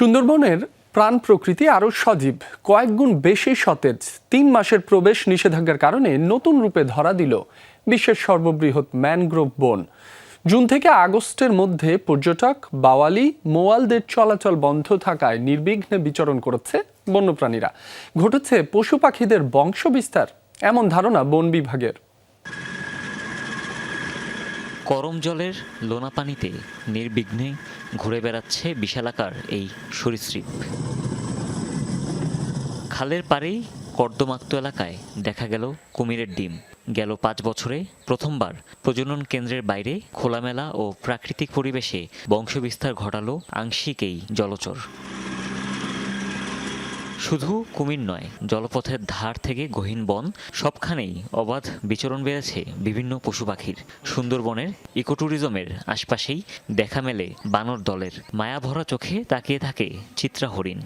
সুন্দরবনের প্রাণ প্রকৃতি আরও সজীব। কয়েক গুণ বেশি সতেজ। তিন মাসের প্রবেশ নিষেধাজ্ঞার কারণে নতুন রূপে ধরা দিল বিশ্বের সর্ববৃহৎ ম্যানগ্রোভ বন। জুন থেকে আগস্টের মধ্যে পর্যটক, বাওয়ালি, মোয়ালদের চলাচল বন্ধ থাকায় নির্বিঘ্নে বিচরণ করছে বন্যপ্রাণীরা। ঘটেছে পশু পাখিদের বংশবিস্তার, এমন ধারণা বন বিভাগের। করম জলের লোনা পানিতে নির্বিঘ্নে ঘুরে বেড়াচ্ছে বিশালাকার এই সরীসৃপ। খালের পাড়েই কর্দমাক্ত এলাকায় দেখা গেল কুমিরের ডিম। গেল পাঁচ বছরে প্রথমবার প্রজনন কেন্দ্রের বাইরে খোলামেলা ও প্রাকৃতিক পরিবেশে বংশবিস্তার ঘটালো আংশিক এই জলচর। শুধু কুমির নয়, জলপথের ধার থেকে গহীন বন, সবখানেই অবাধ বিচরণ বেড়েছে বিভিন্ন পশু পাখির। সুন্দরবনের ইকোট্যুরিজমের আশপাশেই দেখা মেলে বানর দলের। মায়াভরা চোখে তাকিয়ে থাকে চিত্রা হরিণ।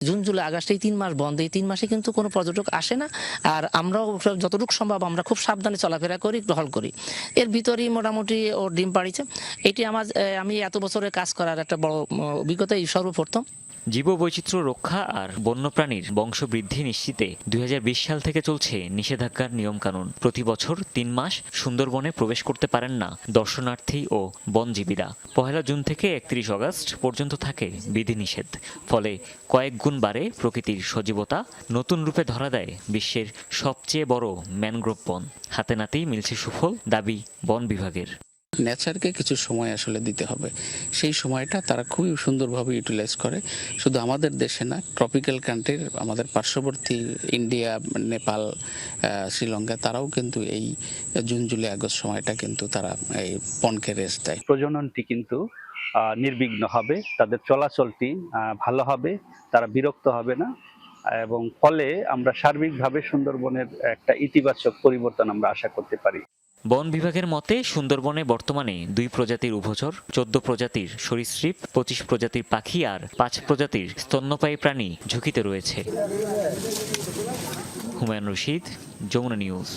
জুন, জুলাই আগস্ট এই তিন মাস বন্ধ। এই তিন মাসে কিন্তু কোনো পর্যটক আসে না। আর আমরাও যতটুকু সম্ভব আমরা খুব সাবধানে চলাফেরা করি গ্রহণ করি। এর ভিতরেই মোটামুটি ওর ডিম পাড়িছে এটি আমার আমি এত বছরের কাজ করার একটা বড় অভিজ্ঞতা এই সর্বপ্রথম। জীববৈচিত্র্য রক্ষা আর বন্যপ্রাণীর বংশবৃদ্ধি নিশ্চিতে দুই হাজার বিশ সাল থেকে চলছে নিষেধাজ্ঞার নিয়মকানুন। প্রতি বছর তিন মাস সুন্দরবনে প্রবেশ করতে পারেন না দর্শনার্থী ও বনজীবীরা। পহেলা জুন থেকে একত্রিশ আগস্ট পর্যন্ত থাকে বিধিনিষেধ। ফলে কয়েক গুণ বাড়ে প্রকৃতির সজীবতা, নতুন রূপে ধরা দেয় বিশ্বের সবচেয়ে বড় ম্যানগ্রোভ বন। হাতে নাতেই মিলছে সুফল, দাবি বন বিভাগের। নেচারকে কিছু সময় আসলে দিতে হবে। সেই সময়টা তারা খুবই সুন্দরভাবে ইউটিলাইজ করে। শুধু আমাদের দেশে না ট্রপিক্যাল কান্ট্রির আমাদের পার্শ্ববর্তী ইন্ডিয়া নেপাল শ্রীলঙ্কা তারাও কিন্তু এই জুন জুলাই আগস্ট সময়টা কিন্তু তারা এই বনকে রেস্ট দেয়। প্রজননটি কিন্তু নির্বিঘ্ন হবে। তাদের চলাচলটি ভালো হবে। তারা বিরক্ত হবে না। এবং ফলে আমরা সার্বিকভাবে সুন্দরবনের একটা ইতিবাচক পরিবর্তন আমরা আশা করতে পারি। বন বিভাগের মতে, সুন্দরবনে বর্তমানে দুই প্রজাতির উভচর, চোদ্দ প্রজাতির সরীসৃপ, পঁচিশ প্রজাতির পাখি আর পাঁচ প্রজাতির স্তন্যপায়ী প্রাণী ঝুঁকিতে রয়েছে। হুমায়ুন রশিদ, যমুনা নিউজ।